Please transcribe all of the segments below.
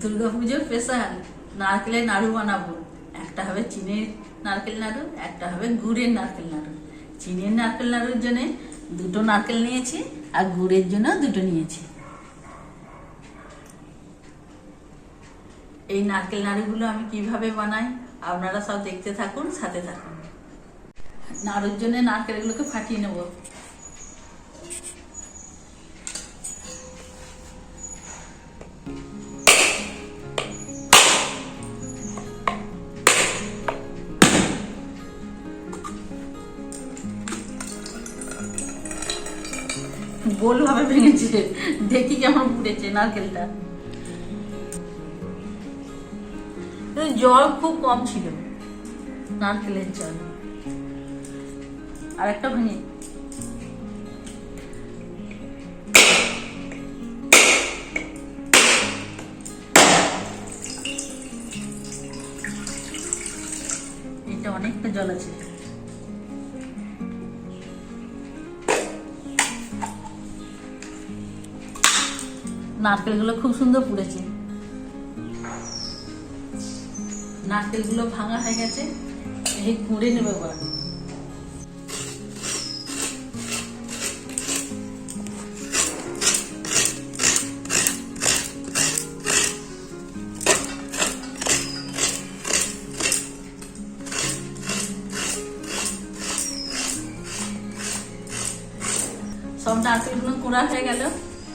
দুর্গা পুজোর স্পেশাল নারকেলের নাড়ু বানাবো। একটা হবে চিনির নারকেল নাড়ু, একটা হবে গুড়ের নারকেল নাড়ু। চিনির নারকেল নাড়ুর জন্য দুটো নারকেল নিয়েছি আর গুড়ের জন্য দুটো নিয়েছি। এই নারকেল নাড়ুগুলো আমি কীভাবে বানাই, আপনারা সব দেখতে থাকুন, সাথে থাকুন। নাড়ুর জন্য নারকেলগুলোকে ফাটিয়ে নেব। গোল ভাবে ভেঙেছে। দেখি কেমন পুড়েছে নারকেলটা। জল খুব কম ছিল নারকেলের জল। আর একটা ভেঙে। এটা অনেকটা জল আছে। নারকেলগুলো খুব সুন্দর পুড়েছে। নারকেলগুলো ভাঙা হয়ে গেছে, এই কুড়ে নেবে এবার। সব নারকেলগুলো কুড়া হয়ে গেল।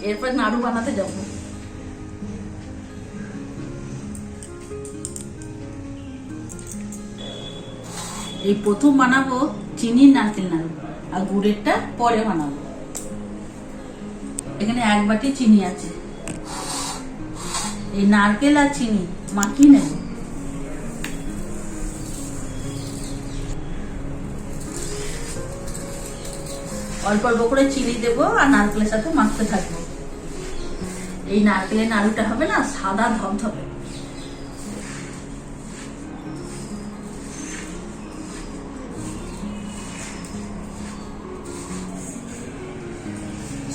এরপর নাড়ু বানাতে যাব। এই প্রথম বানাবো চিনির নারকেল নাড়ু, আর গুড়েরটা পরে বানাবো। এখানে এক বাটি চিনি আছে। এই নারকেল আর চিনি মাখিয়ে নেব। অল্প অল্প করে চিনি দেবো আর নারকেলের সাথে মাখতে থাকব। এই নারকেলের নাড়ুটা হবে না, সাদা ধবধবে।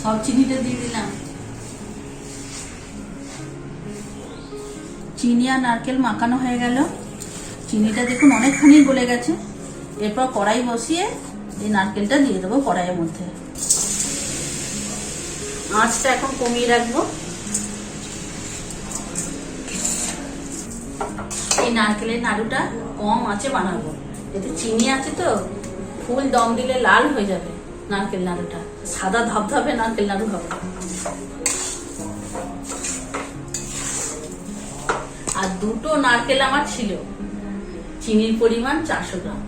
সব চিনিটা দিয়ে দিলাম। চিনি আর নারকেল মাখানো হয়ে গেল। চিনিটা দেখুন অনেকখানি গলে গেছে। এরপর কড়াই বসিয়ে এই নারকেলটা দিয়ে দেবো কড়াইয়ের মধ্যে। আঁচটা এখন কমিয়ে রাখব। এই নারকেলের নাড়ুটা কম আছে বানাবো। এতে চিনি আছে তো, ফুল দম দিলে লাল হয়ে যাবে নারকেল নাড়ুটা। সাদা ধবধবে নারকেল নাড়ু হবে। আর দুটো নারকেল আমার ছিল। চিনির পরিমাণ চারশো গ্রাম।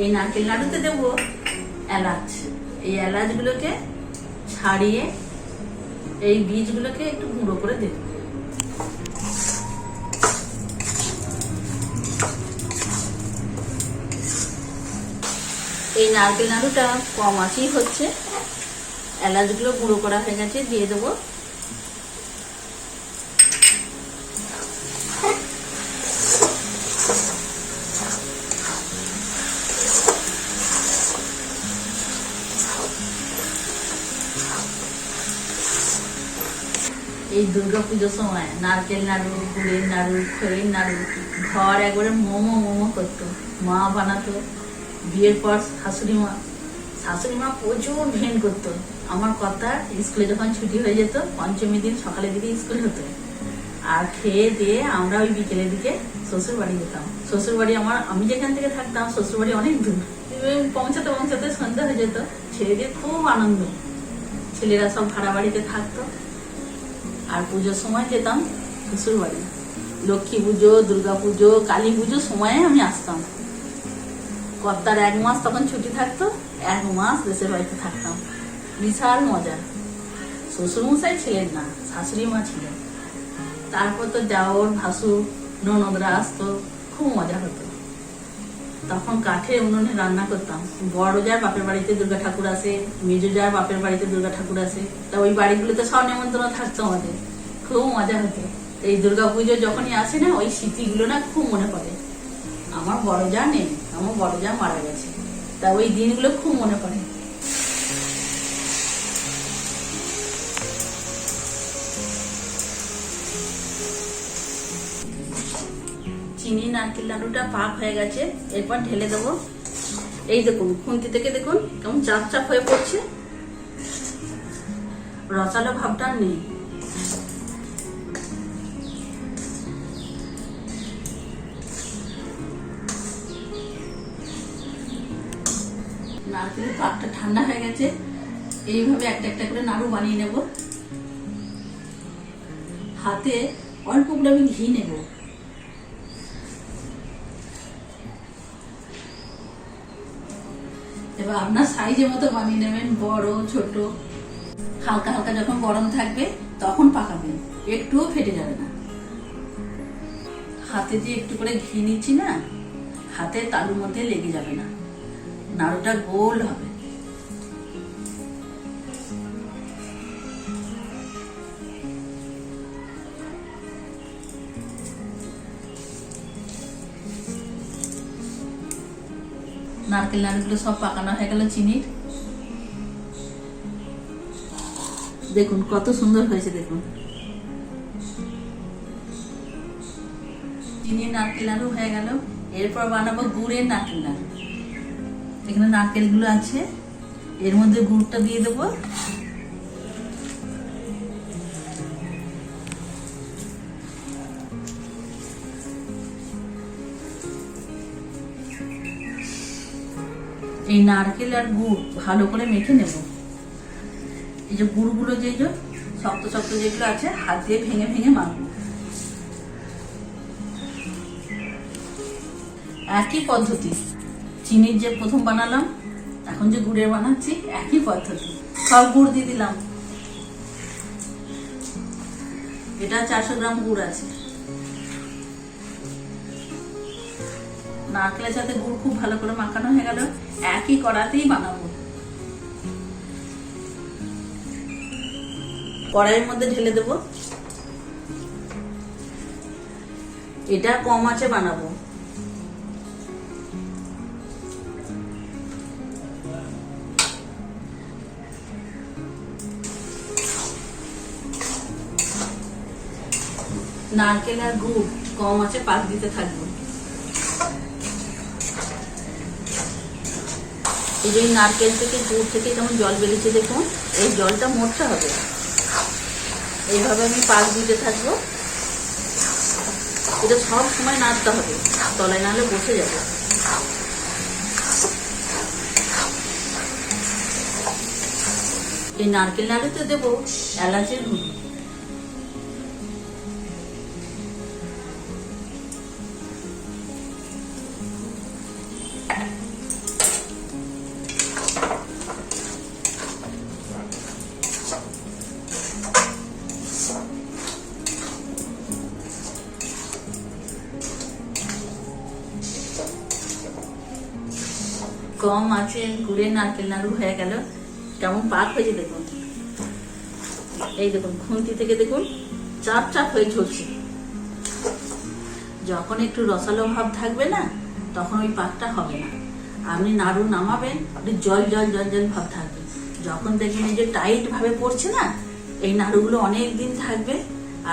এই নারকেল নাড়ুতে দেবো এলাচ। এই এলাচগুলোকে ছাড়িয়ে এই বীজগুলোকে একটু গুঁড়ো করে দেবো। এই নারকেল নাড়ুটা কম আছেই হচ্ছে। এলাচগুলো গুঁড়ো করা হয়ে গেছে, দিয়ে দেবো। এই দুর্গা পুজোর সময় নারকেল নাড়ু গুড়ের নাড়ু খইয়ের নাড়ু, ঘর একবারে মোমো মোমো করতো। মা বানাতো। বিয়ের পর শাশুড়ি মা শাশুড়ি মা প্রচুর ভেন করতো। আমার কথা স্কুলে যখন ছুটি হয়ে যেত, পঞ্চমী দিন সকালের দিকে স্কুল হতো। আর খেয়ে দিয়ে আমরা ওই বিকেলের দিকে শ্বশুর বাড়ি যেতাম। শ্বশুর বাড়ি আমার, আমি যেখান থেকে থাকতাম শ্বশুর বাড়ি অনেক দূর। পৌঁছাতে পৌঁছাতে সন্ধ্যা হয়ে যেত ছেলেদের খুব আনন্দ। ছেলেরা সব ভাড়া বাড়িতে থাকতো। আর পুজোর সময় যেতাম শ্বশুর বাড়ি লক্ষ্মী পুজো, দুর্গা পুজো, কালী পুজোর সময়ে আমি আসতাম। কর্তার এক মাস তখন ছুটি থাকতো, এক মাস দেশের বাড়িতে থাকতাম। বিশাল মজা। শ্বশুরমশাই ছিলেন না, শাশুড়ি মা ছিলেন। তারপর তো দেওর, ভাসু, ননদরা আসতো, খুব মজা হতো। তখন কাঠে উনুনে রান্না করতাম। বড় যার বাপের বাড়িতে দুর্গা ঠাকুর আসে, মেজো যার বাপের বাড়িতে দুর্গা ঠাকুর আসে, তা ওই বাড়িগুলোতে সব নেমন্ত্রণ থাকতো আমাদের। খুব মজা হতো। এই দুর্গা পুজো যখনই আসে না, ওই স্মৃতিগুলো না খুব মনে পড়ে। আমার বড় যা নেই। আমার বড় যা মারা গেছে। তা ওই দিনগুলো খুব মনে পড়ে। চিনি, নারকেল লাড়ুটা পাক হয়ে গেছে, এরপর ঢেলে দেবো। এই দেখুন, খুন্তি থেকে দেখুন, কেমন চাপ চাপ হয়ে পড়ছে। রসালো ভাবটা নেই। নারকেলের পাকটা ঠান্ডা হয়ে গেছে। এইভাবে একটা একটা করে নাড়ু বানিয়ে নেব। হাতে অল্প করে আমি ঘি নেব। এবার আপনার সাইজের মতো বানিয়ে নেবেন, বড়, ছোট। হালকা হালকা যখন গরম থাকবে, তখন পাকাবেন। একটুও ফেটে যাবে না। হাতে দিয়ে একটু করে ঘি নিচ্ছি না, হাতে তালুর মধ্যে লেগে যাবে না। নাড়ুটা গোল হবে। নারকেল নাড়ুগুলো সব পাকানো হয়ে গেল চিনির। দেখুন, কত সুন্দর হয়েছে, দেখুন। চিনির নারকেল নাড়ু হয়ে গেল। এরপর বানাবো গুড়ের নারকেল নাড়ু। এখানে নারকেলগুলো আছে। এর মধ্যে গুড়টা দিয়ে দেবো। এই নারকেল আর গুড় ভালো করে মেখে নেব। এই যে গুড়গুলো যে শক্ত শক্ত যেগুলো আছে, হাত দিয়ে ভেঙে ভেঙে মাখবো। একই পদ্ধতি। চিনির যে প্রথম বানালাম, এখন যে গুড়ের বানাচ্ছি, একই পদ্ধতি। সব গুড় দিয়ে দিলাম। এটা চারশো গ্রাম গুড় আছে। নারকেলের সাথে গুড় খুব ভালো করে মাখানো হয়ে গেল। একই কড়াতেই বানাবো। কড়াইয়ের মধ্যে ঢেলে দেব। এটা কম আছে বানাবো। নারকেল আর গুড় কম আছে, পাক দিতে থাকব। এই যে নারকেল থেকে গুড় থেকে যেমন জল বেরিয়েছে দেখুন, এই জলটা মোটটা হবে। এইভাবে আমি পাক দিতে থাকব। এটা সব সময় নাড়তে হবে, তলায় নাহলে বসে যাবে। এই নারকেল নাড়ুতে দেবো, এলাচের গুঁড়ো। কম আছে গুড়ের নারকেল, নাড়ু হয়ে গেল। কেমন পাক হয়েছে দেখুন। এই দেখুন, খুন্তি থেকে দেখুন, চাপ চাপ হয়ে ঝরছে। যখন একটু রসালো ভাব থাকবে না, তখন ওই পাকটা হবে না। আপনি নাড়ু নামাবেন আপনি জল জল জল জল ভাব থাকবে। যখন দেখবেন এই যে টাইট ভাবে পড়ছে না, এই নাড়ুগুলো অনেক দিন থাকবে,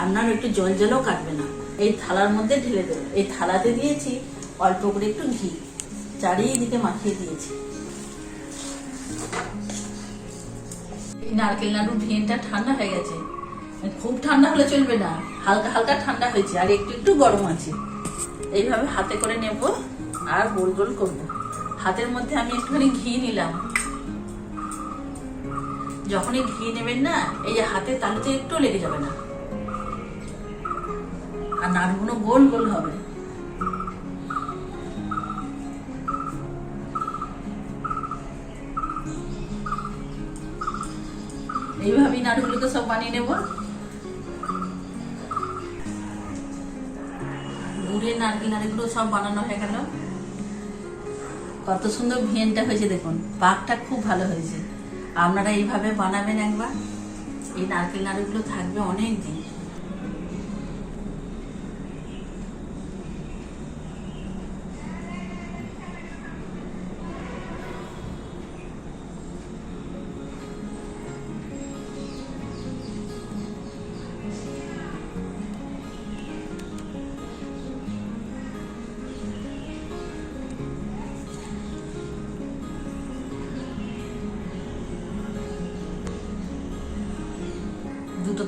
আপনার একটু জল, জলও কাটবে না। এই থালার মধ্যে ঢেলে দেবো এই থালাতে দিয়েছি অল্প করে একটু ঘি। চারিদিকে মাখিয়ে দিয়েছি। নারকেল নাড়ু ভেনটা ঠান্ডা হয়ে গেছে। খুব ঠান্ডা হলে চলবে না, হালকা হালকা ঠান্ডা হয়েছে, আর একটু একটু গরম আছে। এইভাবে হাতে করে নেব আর গোল গোল করব। হাতের মধ্যে আমি একটুখানি ঘি নিলাম। যখনই ঘি নেবেন না, এই যে হাতে তালুতে একটু লেগে যাবে না। আর নাড়ুগুলো গোল গোল হবে। এইভাবেই নাড়ুগুলোকে সব বানিয়ে নেব। গুড়ের নারকেল নাড়ুগুলো সব বানানো হয়ে গেল। কত সুন্দর ভেনটা হয়েছে দেখুন, পাকটা খুব ভালো হয়েছে। আপনারা এইভাবে বানাবেন একবার। এই নারকেল নাড়ুগুলো থাকবে অনেক দিন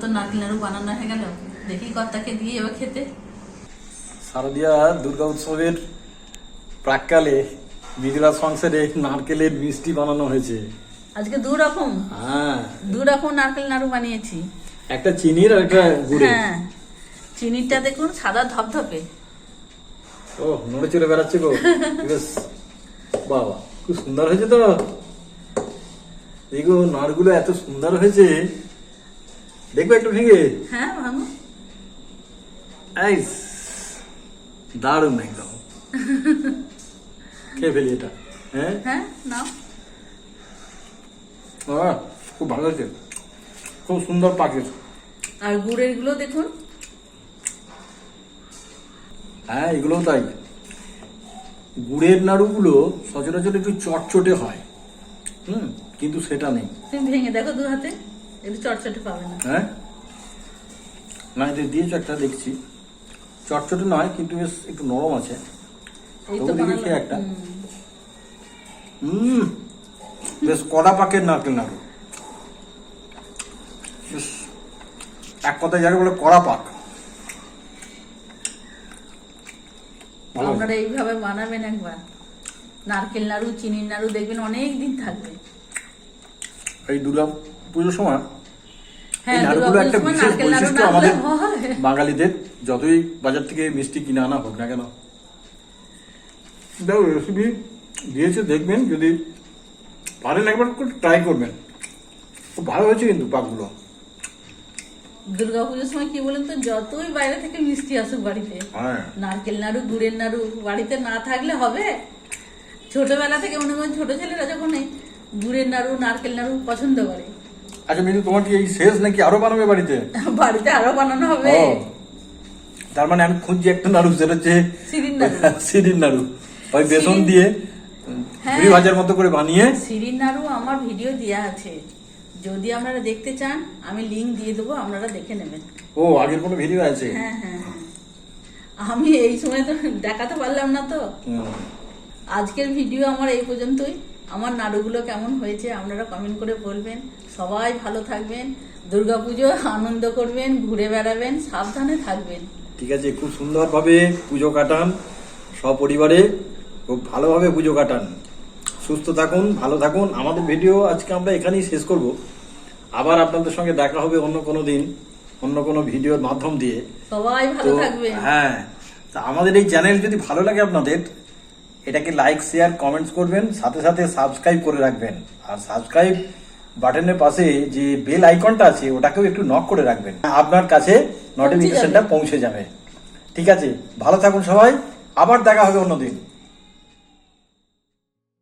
তো নারকেল নাড়ু বানানো হয়ে গেল। দেখি কর্তাকে দিয়ে এবার খেতে। শারদীয়া দুর্গা উৎসবের প্রাককালে মিদিরা সংসারে নারকেলের মিষ্টি বানানো হয়েছে। আজকে দু রকম। হ্যাঁ। দু রকম নারকেল নাড়ু বানিয়েছি। একটা চিনির আর একটা গুড়ের। হ্যাঁ। চিনিটা দেখুন সাদা ধপধপে। ও নড়ে চড়ে বেড়াচ্ছে গো। বেশ। বাবা খুব সুন্দর হয়েছে তো। দেখো নাড়গুলো এত সুন্দর হয়েছে। দেখবে একটু ভেঙে? হ্যাঁ ভাঙো। এই দারুণ একদম। খেয়ে ফেলি এটা হ্যাঁ? হ্যাঁ নাও। খুব ভালো হয়েছে। খুব সুন্দর পাখির আর গুড়েরগুলো দেখুন। হ্যাঁ এগুলোও তাই। গুড়ের নাড়ুগুলো সচরাচর একটু চটচটে হয়। হুম কিন্তু সেটা নেই। তুমি ভেঙে দেখো দু হাতে। একটু চটচটে পাবে না। হ্যাঁ? না দিয়েছ একটা দেখছি। চটচটে নয় কিন্তু বেশ একটু নরম আছে। তবু দেখি একটা। হুম। বেশ কড়া পাকের নারকেল নাড়ু। এক কথায় যাকে বলে কড়া পাক। আপনারা এইভাবে বানাবেন একবার। নারকেল নাড়ু চিনির নাড়ু দেখবেন অনেক দিন থাকবে। এই দুর্গা পুজোর সময় হ্যাঁ এই নাড়ুগুলো দুর্গাপুজোর একটা সময় বিশেষ বৈশিষ্ট্য আমাদের বাঙালিদের যতই বাজার থেকে মিষ্টি কিনে আনা হোক না কেন। দেখো রেসিপি দিয়েছে দেখবেন যদি পারেন একবার ট্রাই করবেন। খুব ভালো হয়েছে কিন্তু পাকগুলো। দুর্গাপুজোর সময় কি বলেন তো যতই বাইরে থেকে মিষ্টি আসুক বাড়িতে হ্যাঁ। নারকেল নাড়ু গুড়ের নাড়ু বাড়িতে না থাকলে হবে। ছোটবেলা থেকে মনে করেন ছোট ছেলেরা যখন গুড়ের নাড়ু নারকেল নাড়ু পছন্দ করে আচ্ছা মিনু তোমার কি এই শেষ নাকি আরও বানাবে বাড়িতে? বাড়িতে আরও বানানো হবে। তার মানে আমি খুঁজছি একটা নাড়ু সেটা হচ্ছে সিরিন নাড়ু। ওই বেসন দিয়ে হ্যাঁ। ঝুড়ি ভাজার মতো করে বানিয়ে। সিরিন নাড়ু আমার ভিডিও দেওয়া আছে। যদি আপনারা দেখতে চান আমি লিংক দিয়ে দেবো আপনারা দেখে নেবেন। ও আগের কোনো ভিডিও আছে? হ্যাঁ হ্যাঁ হ্যাঁ। আমি এই সময় তো দেখাতে পারলাম না তো। আজকের ভিডিও আমার এই পর্যন্তই। আমার নাড়ুগুলো কেমন হয়েছে আপনারা কমেন্ট করে বলবেন। সবাই ভালো থাকবেন দুর্গা দুর্গাপুজো আনন্দ করবেন ঘুরে বেড়াবেন সাবধানে থাকবেন। ঠিক আছে খুব সুন্দরভাবে পুজো কাটান সপরিবারে খুব ভালোভাবে পুজো কাটান। সুস্থ থাকুন ভালো থাকুন। আমাদের ভিডিও আজকে আমরা এখানেই শেষ করব। আবার আপনাদের সঙ্গে দেখা হবে অন্য কোনো দিন অন্য কোনো ভিডিওর মাধ্যম দিয়ে। সবাই ভালো তো থাকবেন। হ্যাঁ তা আমাদের এই চ্যানেল যদি ভালো লাগে আপনাদের এটাকে লাইক শেয়ার কমেন্টস করবেন সাথে সাথে সাবস্ক্রাইব করে রাখবেন। আর সাবস্ক্রাইব বাটনের পাশে যে বেল আইকনটা আছে ওটাকেও একটু নক করে রাখবেন। আপনার কাছে নোটিফিকেশনটা পৌঁছে যাবে। ঠিক আছে? ভালো থাকুন সবাই। আবার দেখা হবে অন্যদিন।